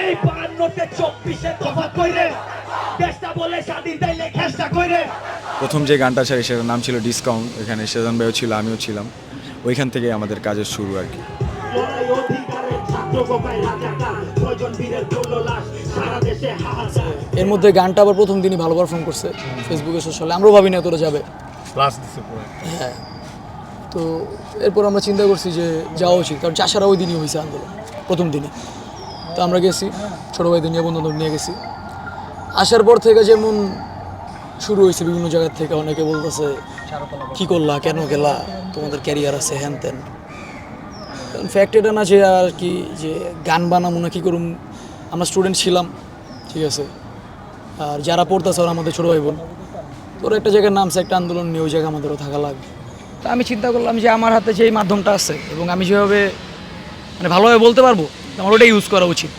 এই বান্নতে চব্বিশে তফাৎ কইরে। দেশটা বলে স্বাধীন তাইলে খেসটা কইরে। প্রথম যে গানটা ছাড়ি সেটার নাম ছিল ডিসকাউন্ট। এখানে সেজন ভাইও ছিল আমিও ছিলাম। ওইখান থেকে আমাদের কাজের শুরু আর কি। এর মধ্যে গানটা আবার প্রথম দিনই ভালো পারফর্ম করছে ফেসবুকে সোশ্যালে আমরাও ভাবি না তোরা যাবে হ্যাঁ। তো এরপর আমরা চিন্তা করছি যে যাওয়া উচিত কারণ চাষারা ওই দিনই হয়েছে আন্দোলন প্রথম দিনে তো আমরা গেছি, ছোটো ভাইদের নিয়ে বন্ধু নিয়ে গেছি। আসার পর থেকে যেমন শুরু হয়েছে বিভিন্ন জায়গার থেকে, অনেকে বলতেছে, কি করলা, কেন গেলা? তোমাদের ক্যারিয়ার আছে হ্যান ত্যান ফ্যাক্ট এটা না যে আর কি, যে গান বানাবো না, কী করুম? আমরা স্টুডেন্ট ছিলাম, ঠিক আছে? আর যারা পড়তেছে ওরা আমাদের ছোটো ভাই বোন। ওরা একটা জায়গায় নামছে, একটা আন্দোলন নিয়ে, ওই জায়গায় আমাদেরও থাকা লাগবে। তা আমি চিন্তা করলাম যে আমার হাতে যেই মাধ্যমটা আছে, এবং আমি যেভাবে মানে ভালোভাবে বলতে পারব আমার ওটাই ইউজ করা উচিত।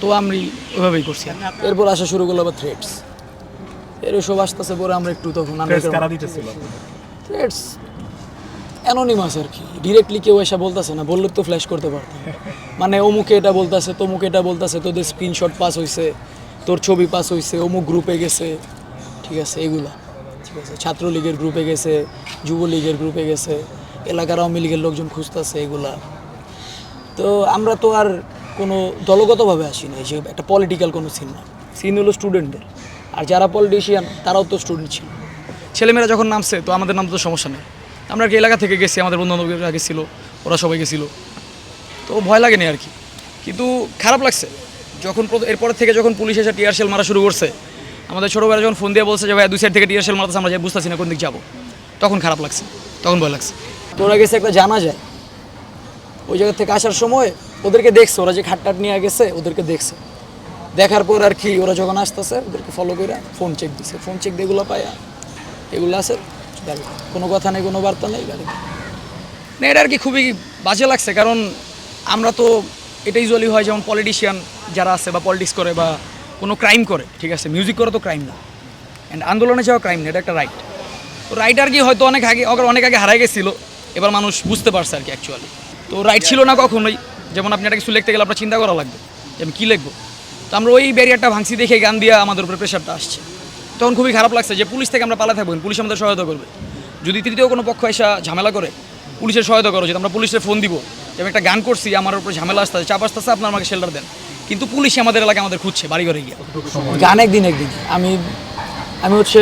তো আমি ওইভাবেই করছি এরপর আসা শুরু করল আবার থ্রেডস এর সব আসতেছে পরে আমরা একটু তখন থ্রেডস অ্যানোনিমাস আর কি। ডিরেক্টলি কেউ এসে বলতেছে না বললে তো ফ্ল্যাশ করতে পারতাম। মানে অমুকে এটা বলতেছে তমুকে এটা বলতেছে তোদের স্ক্রিনশট পাস হয়েছে তোর ছবি পাস হয়েছে অমুক গ্রুপে গেছে। ঠিক আছে এগুলা। ঠিক আছে ছাত্রলীগের গ্রুপে গেছে যুবলীগের গ্রুপে গেছে এলাকার আওয়ামী লীগের লোকজন খুঁজতেছে এগুলা। তো আমরা তো আর কোনো দলগতভাবে আসি না যে একটা পলিটিক্যাল কোনো সিন না। সিন হলো স্টুডেন্টদের আর যারা পলিটিশিয়ান তারাও তো স্টুডেন্ট ছিল। ছেলেমেয়েরা যখন নামছে, তো আমাদের নাম তো সমস্যা নেই। আমরা কি এলাকা থেকে গেছি, আমাদের বন্ধু বান্ধবরা গেছিল, ওরা সবাই গেছিল। তো ভয় লাগেনি আর কি। কিন্তু খারাপ লাগছে। যখন এরপর থেকে যখন পুলিশ এসে টিয়ার শেল মারা শুরু করছে, আমাদের ছোটো ভাইরা যখন ফোন দিয়ে বলছে যে, ভাই, দুই সাইড থেকে টিয়ার শেল মারতেছে, আমরা যাই বুঝতেছি না কোন দিক যাব, তখন খারাপ লাগছে, তখন ভয় লাগছে। তো ওরা গেছে একটা জানা যায় ওই জায়গা থেকে আসার সময় ওদেরকে দেখছে, ওরা যে খাটটাট নিয়ে গেছে, ওদেরকে দেখছে। দেখার পর আর কি, ওরা যখন আসতেছে, ওদেরকে ফলো করে ফোন চেক দিছে। ফোন চেক দিয়ে এগুলো পায়া, এগুলো আছে কোনো কথা নেই, কোনো বার্তা নেই, গাড়ি। না, এটা আর কি খুবই বাজে লাগছে, কারণ আমরা তো এটা ইউজুয়ালি হয় যেমন পলিটিশিয়ান যারা আছে বা পলিটিক্স করে বা কোনো ক্রাইম করে, ঠিক আছে? মিউজিক করে তো ক্রাইম না। অ্যান্ড আন্দোলনে যাওয়া ক্রাইম না, এটা একটা রাইট তো রাইট আর কি হয়তো অনেক আগে অনেক আগে হারাই গেছিল, এবার মানুষ বুঝতে পারছে আর কি অ্যাকচুয়ালি তো রাইট ছিল না কখনোই। যেমন আপনি একটা কিছু লিখতে গেলে আপনার চিন্তা করা লাগবে যে আমি কী লিখব। তো আমরা ওই ব্যারিয়ারটা ভাঙছি দেখে গান দিয়ে আমাদের উপরে প্রেশারটা আসছে। তখন খুবই খারাপ লাগছে যে পুলিশ থেকে আমরা পালা থাকব, পুলিশ আমাদের সহায়তা করবে। যদি তৃতীয় কোনো পক্ষ এসে ঝামেলা করে, পুলিশের সহায়তা করো যদি আমরা পুলিশের ফোন দিব। যে আমি একটা গান করছি, আমার উপরে ঝামেলা আসতেছে চাপ আসতেছে আপনার আমাকে শেল্টার দেন। কিন্তু পুলিশ আমাদের এলাকায় আমাদের খুঁজছে, বাড়ি ঘরে গিয়ে। গান একদিন একদিন। আমি আমি হচ্ছে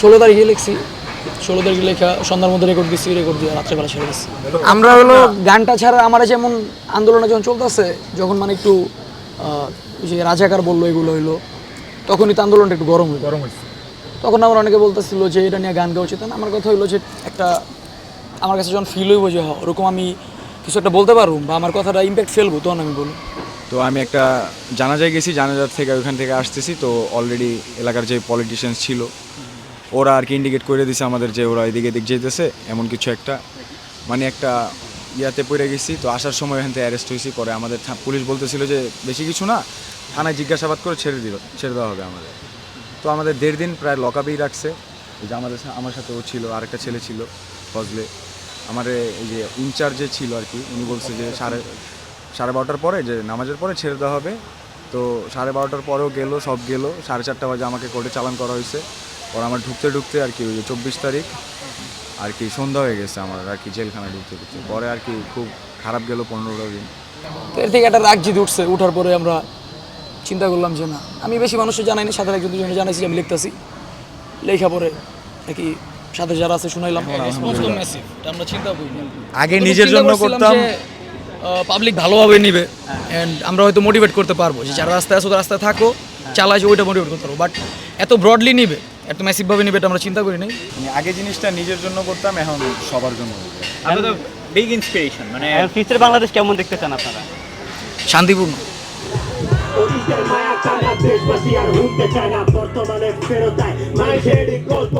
ষোলো তারিখে লিখছি। ষোলো তারিখে লেখা সন্ধ্যার মধ্যে রেকর্ড দিচ্ছি রেকর্ড দিয়ে রাত্রেবেলা ছেড়ে দিচ্ছি আমরা হলো গানটা ছাড়া আমার যেমন আন্দোলনে যখন চলতেছে যখন মানে একটু ওই যে রাজাকার বলল এগুলো হইল তখনই তো আন্দোলনটা একটু গরম হইল। গরম হয়েছে তখন আমার অনেকে বলতেছিল যে এটা নিয়ে গান গাওয়া উচিত না। আমার কথা হইল যে একটা আমার কাছে যখন ফিল হইব যে হ্যাঁ, ওরকম আমি কিছু একটা বলতে পারব বা আমার কথাটা ইম্প্যাক্ট ফেলব তখন আমি বলি। তো আমি একটা জানাজায় গেছি জানাজার থেকে ওইখান থেকে আসতেছি। তো অলরেডি এলাকার যে পলিটিশিয়ানস ছিল ওরা আর কি ইন্ডিকেট করে দিছে আমাদের যে ওরা এদিকে এদিক যেতেছে এমন কিছু একটা। মানে একটা ইয়াতে পড়ে গেছি, তো আসার সময় এখান থেকে অ্যারেস্ট হয়েছি পরে আমাদের পুলিশ বলতেছিল যে বেশি কিছু না, থানায় জিজ্ঞাসাবাদ করে ছেড়ে দিল, ছেড়ে দেওয়া হবে আমাদের। তো আমাদের দেড় দিন প্রায় লক লকআপেই রাখছে, এই যে আমাদের আমার সাথে ও ছিল, আরেকটা ছেলে ছিল, ফজলে। আমার এই যে ইনচার্জ ছিল আর কি, উনি বলছে যে সাড়ে সাড়ে বারোটার পরে, যে নামাজের পরে ছেড়ে দেওয়া হবে। তো সাড়ে বারোটার পরেও গেলো, সব গেলো, সাড়ে চারটা বাজে আমাকে কোর্টে চালান করা হয়েছে। পর আমার ঢুকতে ঢুকতে আর কি ওই যে চব্বিশ তারিখ আর কি সন্ধ্যা হয়ে গেছে আমার আর কি জেলখানায় ঢুকতে ঢুকতে। পরে আর কি খুব খারাপ গেল পনেরোটা দিন। তো এর থেকে একটা রাগ জিতে উঠছে উঠার পরে আমরা চিন্তা করলাম যে না আমি বেশি মানুষের জানাই না সাথে একজন দুজনে জানাইছি আমি লিখতেছি। লেখা পরে নাকি সাথে যারা আছে শুনাইলাম। আমরা চিন্তা করি আগে নিজের জন্য করতাম। পাবলিক ভালোভাবে নিবে। অ্যান্ড আমরা হয়তো মোটিভেট করতে পারব যে যারা রাস্তায় আছে ওদের রাস্তায় থাকো চালায় যে ওইটা মোটিভেট করতে পারব। বাট এত ব্রডলি নিবে এত ম্যাসিভভাবে নেবে এটা আমরা চিন্তা করি নাই। মানে আগে জিনিসটা নিজের জন্য করতাম এখন সবার জন্য আপনার বিগ ইন্সপিরেশন মানে ফিউচার বাংলাদেশ কেমন দেখতে চান আপনারা? শান্তিপূর্ণ। অতীতের মায়া কানা দেশবাসী আর হুনতে চায় না বর্তমানে ফেরত দেয় মাঝের গল্প